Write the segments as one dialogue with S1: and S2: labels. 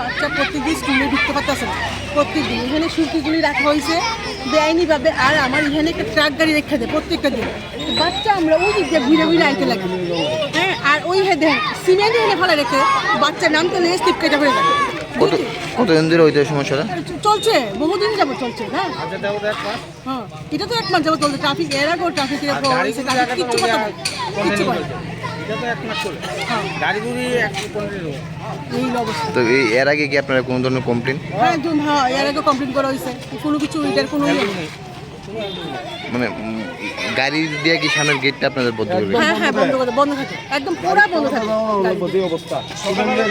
S1: বাচ্চা প্রত্যেকদিন স্কুলে ঢুকতে পারতেছে না। প্রত্যেকদিন এখানে সুরকিগুলি রাখা হয়েছে বেআইনিভাবে আর আমার এখানে একটা ট্রাক গাড়ি রেখে দেয় প্রত্যেকটা দিন। বাচ্চা আমরা ওই দিক দিয়ে ঘুরে ঘুরে আইতে লাগি। হ্যাঁ আর ওই হে দেখেন সিমেন্ট এনে ফেলে রেখে বাচ্চা নামতে লেগে স্টিপ কেটে দেয়
S2: কত কতদিন ধরে হইতে সমস্যাটা?
S1: চলছে বহুদিন যাব চলছে হ্যাঁ হ্যাঁ এটা তো এক মাস যাব চলছে ট্রাফিক এর আগেও ট্রাফিক কিচ্ছু কথা কিচ্ছু করে না। হ্যাঁ।
S2: তো এর আগে কি আপনারা কোনো ধরনের কমপ্লেন
S1: হ্যাঁ একদম হ্যাঁ এর আগে কমপ্লেন করা হয়েছে। কোনো কিছু এটার কোনো ইয়ে নেই।
S2: মানে গাড়ি দিয়ে কি সামনের গেটটা আপনাদের বন্ধ করবে?
S1: হ্যাঁ হ্যাঁ বন্ধ করে বন্ধ থাকে একদম পুরো বন্ধ থাকে।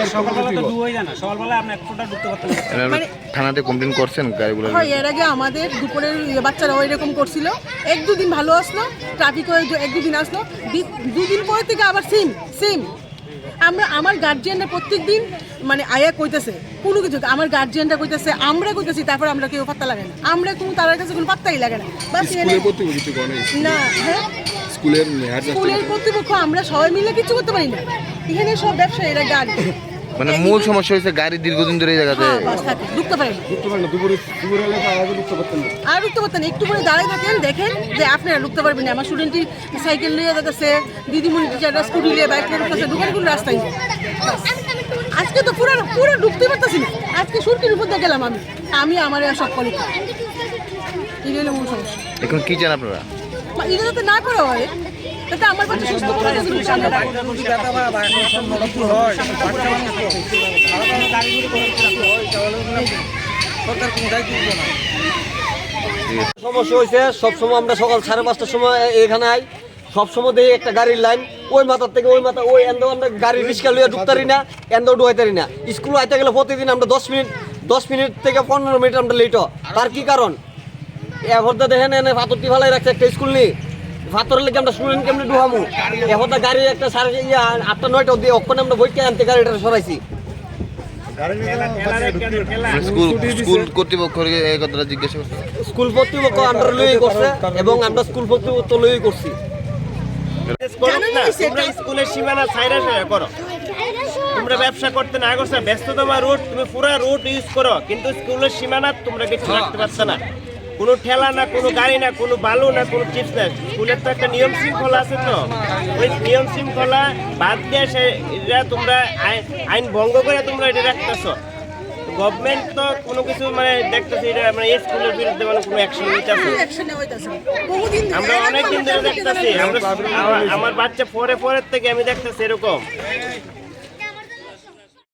S3: সকালবেলা তো ডুবোই জানা সকালবেলা আপনি এক ফোঁটা ঢুকতে পারতেন
S1: মানে-
S2: থানাতে কমপ্লেন করছেন গাড়িগুলো?
S1: হয় এর আগে আমাদের দুপুরের ইয়ে বাচ্চারা ওই রকম করছিল। এক দুদিন ভালো আসলো ট্রাফিক এক দুদিন আসলো। দি- দুদিন পরে থেকে আবার সিম সিম আমরা আমার গার্জিয়ানরা প্রত্যেক দিন মানে আয়া কইতেছে কোনো কিছু আমার গার্জিয়ানরা কইতেছে আমরা কইতেছি তারপর আমরা কেউ পাত্তা লাগে না। আমরা কোনো তার কাছে কোনো পাত্তাই লাগে না। হ্যাঁ?
S4: স্কুলের
S1: কর্তৃপক্ষ আমরা সবাই মিলে কিছু করতে পারি না। এখানে সব ব্যবসায়ীরা গাড়ি
S2: মানে মূল সমস্যা হচ্ছে গাড়ি দীর্ঘদিন ধরে এই জায়গাতে
S1: হ্যাঁ ঢুকতে পারি
S4: ঢুকতে পারেন। আগে ঢুকতে পারতেন
S1: আর একটু করে দাঁড়ায় থাকেন দেখেন যে আপনারা ঢুকতে পারবেন না। আমার স্টুডেন্টটি সাইকেল নিয়ে যাচ্ছে দিদিমণি টিচাররা স্কুটি নিয়ে বাইক নিয়ে ঢুকতেছে দোকান কোনো রাস্তায় আজকে তো পুরো পুরো ঢুকতে পারতেছি না। আজকে সুরকির উপর দিয়ে গেলাম আমি। আমি আমার আর সব হলো মূল সমস্যা।
S2: এখন কি চান আপনারা?
S1: এটা যাতে না করা হয় তাতে আমার সুস্থ।
S5: সমস্যা হয়েছে সবসময় আমরা সকাল সাড়ে পাঁচটার সময় এখানে আই সবসময় দেখি একটা গাড়ির লাইন, ওই মাথার থেকে ওই মাথা, ওই এন্দ আমরা গাড়ি রিক্সা লইয়া ঢুকতারি না এন্দ ঢুকাইতারি না। স্কুল আইতে গেলে প্রতিদিন আমরা দশ মিনিট দশ মিনিট থেকে পনেরো মিনিট আমরা লেট তার কি কারণ? এভরদা দেখেন, এনে ফাতরটি ভালাই রাখছে একটা স্কুল নিয়ে। ফাতরের লেগে আমরা স্টুডেন্ট কেমনি ঢুকামু? এভরদা গাড়ি একটা সাড়ে ইয়া আটটা নয়টা দিয়ে অক্ষণে আমরা বইকে আনতে গাড়িটা সরাইছি।
S2: স্কুল স্কুল কর্তৃপক্ষ এই কথাটা জিজ্ঞাসা করছে।
S5: স্কুল কর্তৃপক্ষ আমরা লই করছে এবং আমরা স্কুল কর্তৃপক্ষ লই করছি।
S6: স্কুলের সীমানা সাইরা সাইরা করো। তোমরা ব্যবসা করতে না করছ ব্যস্ততম রুট তুমি পুরো রুট ইউজ করো কিন্তু স্কুলের সীমানা তোমরা কিছু রাখতে পারছ না। কোনো ঠেলা না কোনো গাড়ি না কোনো বালু না কোনো চিপস না। স্কুলের তো একটা নিয়ম শৃঙ্খলা আছে তো। ওই নিয়ম শৃঙ্খলা বাদ দিয়ে সে এটা তোমরা আইন- ভঙ্গ করে তোমরা এটা রাখতেছো। গভর্নমেন্ট তো কোনো কিছু মানে দেখতেছে এটা মানে এই স্কুলের বিরুদ্ধে মানে কোনো অ্যাকশন নিতেছে আমরা অনেক দিন ধরে দেখতেছি। আমার- আমার বাচ্চা পরে পরের থেকে আমি দেখতেছি এরকম।